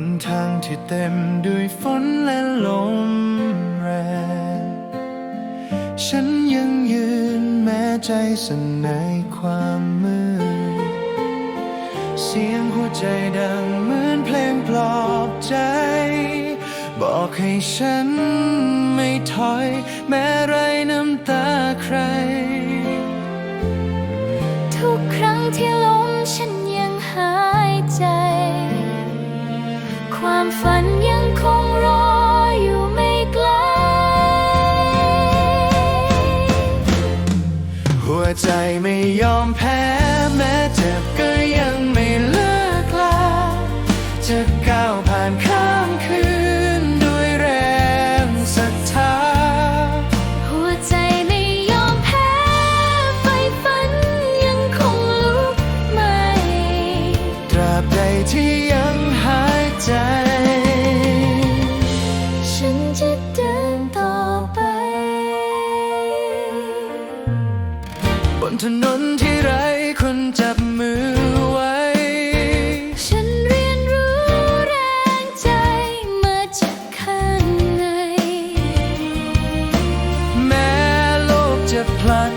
นทางที่เต็มด้วยฝนและลมแรง ฉันยังยืนแม้ใจสั่นในความมืด เสียงหัวใจดังเหมือนเพลงปลอบใจ บอกให้ฉันไม่ถอย แม้ไรน้ำตาใคร ความฝันยังคงรออยู่ไม่ไกล หัวใจไม่ยอมแพ้ แม้เจ็บก็ยังไม่เลิกลา จะก้าวผ่านข้ามคืนด้วยแรงศรัทธา หัวใจไม่ยอมแพ้ ไฟฝันยังคงลุกไหม้ตราบใดที่ยัง นจะเดินต่อไป บนถนนที่ไร้คนจับมือไว้ ฉันเรียนรู้แรงใจมาจากข้างใน แม้โลกจะพลัด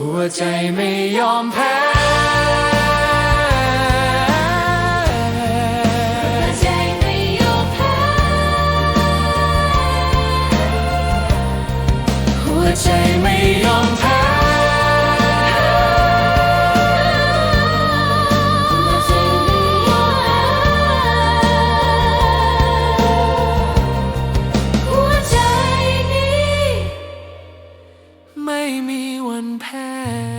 หัวใจไม่ยอมแพ้ใจไม่ past.